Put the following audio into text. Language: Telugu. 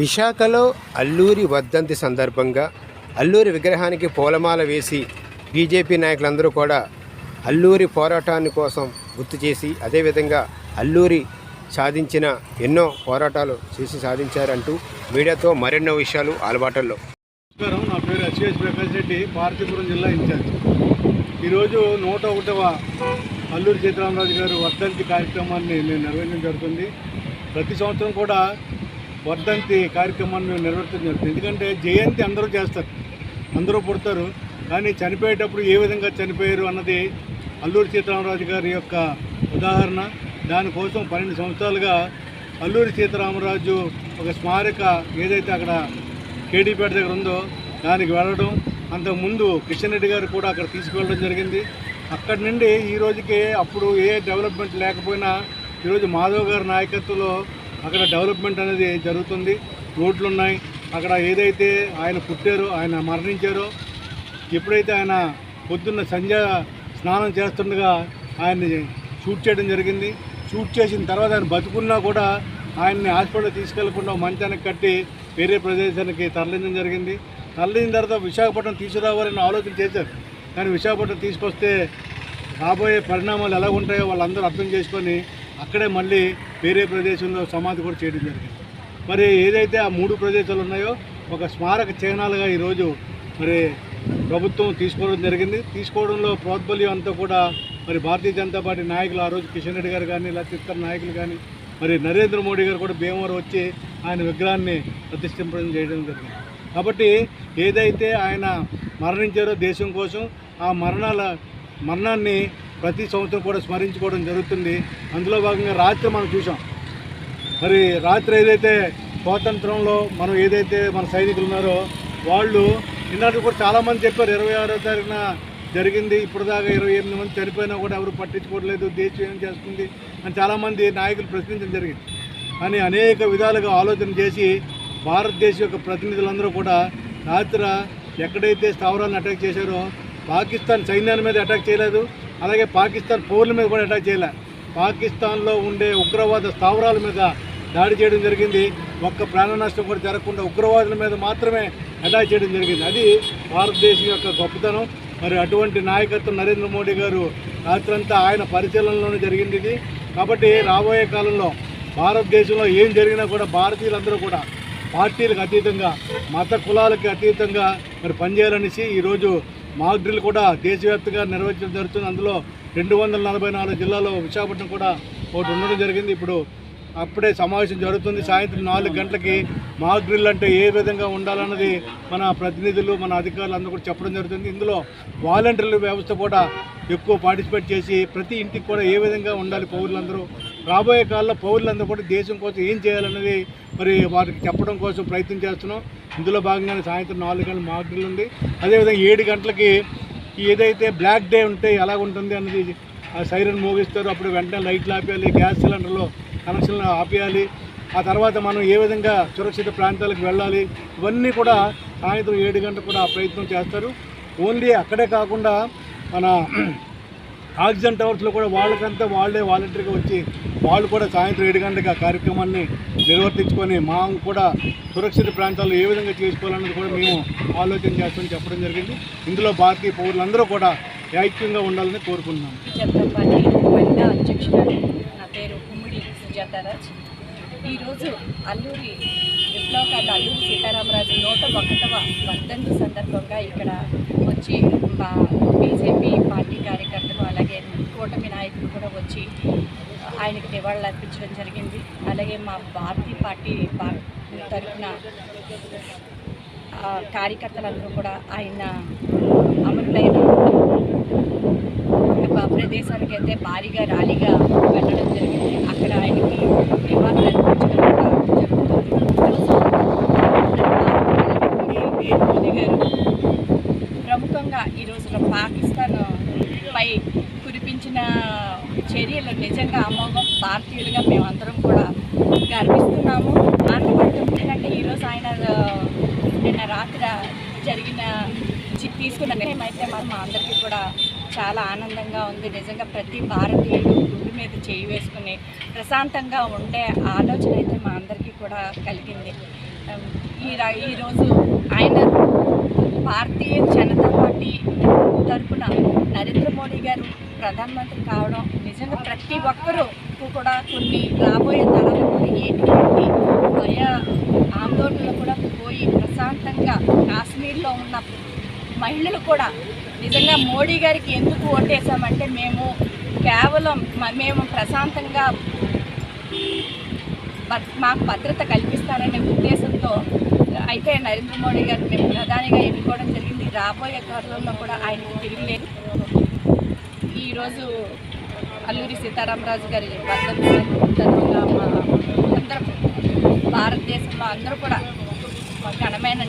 విశాఖలో అల్లూరి వర్ధంతి సందర్భంగా అల్లూరి విగ్రహానికి పూలమాల వేసి బీజేపీ నాయకులందరూ కూడా అల్లూరి పోరాటాన్ని కోసం గుర్తు చేసి అదేవిధంగా అల్లూరి సాధించిన ఎన్నో పోరాటాలు చేసి సాధించారంటూ మీడియాతో మరెన్నో విషయాలు ఆలబాటల్లో నమస్కారం. నా పేరు హెచ్ఎస్ ప్రకాష్ రెడ్డి పార్తీపురం జిల్లా ఇన్ఛార్జ్. ఈరోజు నూట ఒకటవ అల్లూరి సీతారామరాజు గారు వర్ధంతి కార్యక్రమాన్ని నిర్వహించడం జరుగుతుంది. ప్రతి సంవత్సరం కూడా వర్ధంతి కార్యక్రమాన్ని మేము నిర్వర్తించడం ఎందుకంటే జయంతి అందరూ చేస్తారు. అందరూ పుడతారు. కానీ చనిపోయేటప్పుడు ఏ విధంగా చనిపోయారు అన్నది అల్లూరి సీతారామరాజు గారి యొక్క ఉదాహరణ. దానికోసం పన్నెండు సంవత్సరాలుగా అల్లూరి సీతారామరాజు ఒక స్మారక ఏదైతే అక్కడ కేడీపేట దగ్గర ఉందో దానికి వెళ్ళడం. అంతకుముందు కిషన్ రెడ్డి గారు కూడా అక్కడ తీసుకువెళ్ళడం జరిగింది. అక్కడి నుండి ఈ రోజుకి అప్పుడు ఏ డెవలప్మెంట్ లేకపోయినా ఈరోజు మాధవ్ గారి నాయకత్వంలో అక్కడ డెవలప్మెంట్ అనేది జరుగుతుంది. రోడ్లు ఉన్నాయి అక్కడ ఏదైతే ఆయన పుట్టారో ఆయన మరణించారో ఎప్పుడైతే ఆయన పొద్దున్న సంధ్య స్నానం చేస్తుండగా ఆయన్ని షూట్ చేయడం జరిగింది. షూట్ చేసిన తర్వాత ఆయన బతుకున్నా కూడా ఆయన్ని హాస్పిటల్ తీసుకెళ్ళకుండా మంచానికి కట్టి వేరే ప్రదేశానికి తరలించడం జరిగింది. తరలిన తర్వాత విశాఖపట్నం తీసుకురావాలని ఆలోచన చేశారు. కానీ విశాఖపట్నం తీసుకొస్తే రాబోయే పరిణామాలు ఎలా ఉంటాయో వాళ్ళందరూ అర్థం చేసుకొని అక్కడే మళ్ళీ వేరే ప్రదేశంలో సమాధి కూడా చేయడం జరిగింది. మరి ఏదైతే ఆ మూడు ప్రదేశాలు ఉన్నాయో ఒక స్మారక చిహ్నాలుగా ఈరోజు మరి ప్రభుత్వం తీసుకోవడం జరిగింది. తీసుకోవడంలో ప్రోద్బల్యం అంతా కూడా మరి భారతీయ జనతా పార్టీ నాయకులు ఆ రోజు కిషన్ రెడ్డి గారు కానీ లేకపోతే ఇతర నాయకులు కానీ మరి నరేంద్ర మోడీ గారు కూడా భీమవరం వచ్చి ఆయన విగ్రహాన్ని ప్రతిష్ఠింపడం చేయడం జరిగింది. కాబట్టి ఏదైతే ఆయన మరణించారో దేశం కోసం ఆ మరణాల మరణాన్ని ప్రతి సంవత్సరం కూడా స్మరించుకోవడం జరుగుతుంది. అందులో భాగంగా రాత్రి మనం చూసాం మరి రాత్రి ఏదైతే స్వాతంత్రంలో మనం ఏదైతే మన సైనికులు ఉన్నారో వాళ్ళు ఇన్నాళ్ళు కూడా చాలామంది చెప్పారు ఇరవై ఆరో తారీఖున జరిగింది ఇప్పుడు దాకా ఇరవై ఎనిమిది మంది చనిపోయినా కూడా ఎవరు పట్టించుకోవట్లేదు దేశం ఏం చేస్తుంది అని చాలామంది నాయకులు ప్రశ్నించడం జరిగింది. అని అనేక విధాలుగా ఆలోచన చేసి భారతదేశం యొక్క ప్రతినిధులందరూ కూడా రాత్రి ఎక్కడైతే స్థావరాలను అటాక్ చేశారో పాకిస్తాన్ సైన్యాన్ని మీద అటాక్ చేయలేదు అలాగే పాకిస్తాన్ పౌరుల మీద కూడా అటాక్ చేయలే. పాకిస్తాన్లో ఉండే ఉగ్రవాద స్థావరాల మీద దాడి చేయడం జరిగింది. ఒక్క ప్రాణ నష్టం కూడా జరగకుండా ఉగ్రవాదుల మీద మాత్రమే అటాక్ చేయడం జరిగింది. అది భారతదేశం యొక్క గొప్పతనం. మరి అటువంటి నాయకత్వం నరేంద్ర మోడీ గారు రాత్రంతా ఆయన పరిశీలనలోనే జరిగింది ఇది. కాబట్టి రాబోయే కాలంలో భారతదేశంలో ఏం జరిగినా కూడా భారతీయులందరూ కూడా పార్టీలకు అతీతంగా మత కులాలకి అతీతంగా మరి పనిచేయాలనేసి ఈరోజు మాక్ డ్రిల్ కూడా దేశవ్యాప్తంగా నిర్వహించడం జరుగుతుంది. అందులో రెండు వందల నలభై నాలుగు జిల్లాలో విశాఖపట్నం కూడా ఒకటి ఉండడం జరిగింది. ఇప్పుడు అప్పుడే సమావేశం జరుగుతుంది. సాయంత్రం నాలుగు గంటలకి మాక్ డ్రిల్ అంటే ఏ విధంగా ఉండాలన్నది మన ప్రతినిధులు మన అధికారులు అందరూ కూడా చెప్పడం జరుగుతుంది. ఇందులో వాలంటీర్ల వ్యవస్థ కూడా ఎక్కువ పార్టిసిపేట్ చేసి ప్రతి ఇంటికి కూడా ఏ విధంగా ఉండాలి పౌరులందరూ? రాబోయే కాలంలో పౌరులందరూ కూడా దేశం కోసం ఏం చేయాలన్నది మరి వారికి చెప్పడం కోసం ప్రయత్నం చేస్తున్నాం. ఇందులో భాగంగానే సాయంత్రం నాలుగు గంటల మాక్ డ్రిల్ ఉంది. అదేవిధంగా ఏడు గంటలకి ఏదైతే బ్లాక్ డే ఉంటే ఎలా ఉంటుంది అన్నది ఆ సైరన్ మోగిస్తారు. అప్పుడు వెంటనే లైట్లు ఆపేయాలి గ్యాస్ సిలిండర్లో కనెక్షన్లు ఆపేయాలి. ఆ తర్వాత మనం ఏ విధంగా సురక్షిత ప్రాంతాలకు వెళ్ళాలి ఇవన్నీ కూడా సాయంత్రం ఏడు గంటలకు కూడా ఆ ప్రయత్నం చేస్తారు. ఓన్లీ అక్కడే కాకుండా మన ఆక్సిజన్ టవర్స్లో కూడా వాళ్ళకంతా వాళ్ళే వాలంటీర్గా వచ్చి వాళ్ళు కూడా సాయంత్రం ఏడు గంటలకు ఆ కార్యక్రమాన్ని నిర్వర్తించుకొని మా కూడా సురక్షిత ప్రాంతాల్లో ఏ విధంగా చేసుకోవాలన్నది కూడా మేము ఆలోచన చేస్తామని చెప్పడం జరిగింది. ఇందులో భారతీయ పౌరులందరూ కూడా ఐక్యంగా ఉండాలని కోరుకుంటున్నాం. నా పేరు ఈరోజు అల్లూరి విప్లవకారులు అల్లూరి సీతారామరాజు నూట ఒకటవ వర్ధంతి సందర్భంగా ఇక్కడ వచ్చి బీజేపీ పార్టీ కార్యకర్తలు అలాగే కూటమి నాయకులు కూడా వచ్చి ఆయనకి నివాళులు అర్పించడం జరిగింది. అలాగే మా భారతీయ పార్టీ తరఫున కార్యకర్తలందరూ కూడా ఆయన అమరులైన ప్రదేశానికి అయితే భారీగా ర్యాలీగా వెళ్ళడం జరిగింది. అక్కడ ఆయనకి నివాళులు అర్పించడం కూడా జరుగుతుంది ఈరోజు మోదీ గారు ప్రముఖంగా ఈరోజు పాకిస్తాన్ పై కురిపించిన చర్యలు నిజంగా అమోఘం భారతీయులుగా మేమందరం కూడా గర్విస్తున్నాము. ఆనందపడటం ఎందుకంటే ఈరోజు ఆయన నిన్న రాత్రి జరిగిన తీసుకున్న నిర్ణయం అయితే మరి మా అందరికీ కూడా చాలా ఆనందంగా ఉంది. నిజంగా ప్రతి భారతీయుడు గుండె మీద చేయి వేసుకుని ప్రశాంతంగా ఉండే ఆలోచన అయితే మా అందరికీ కూడా కలిగింది. ఈ రా- ఈరోజు ఆయన భారతీయ జనతా పార్టీ తరఫున నరేంద్ర మోడీ గారు ప్రధానమంత్రి కావడం నిజంగా ప్రతి ఒక్కరూ కూడా కొన్ని రాబోయే తరాలు కూడా ఎటువంటి భయ ఆందోళనలు కూడా పోయి ప్రశాంతంగా కాశ్మీర్లో ఉన్న మహిళలు కూడా నిజంగా మోడీ గారికి ఎందుకు ఓటేసామంటే మేము కేవలం మేము ప్రశాంతంగా మాకు భద్రత కల్పిస్తారనే ఉద్దేశంతో అయితే నరేంద్ర మోడీ గారు మేము ప్రధానిగా ఎన్నుకోవడం జరిగింది. రాబోయే కాలంలో కూడా ఆయనకు తిరిగిలేదు ఈరోజు అల్లూరి సీతారామరాజు గారి వర్ధంతి మా భారతదేశంలో అందరూ కూడా ఘనమైన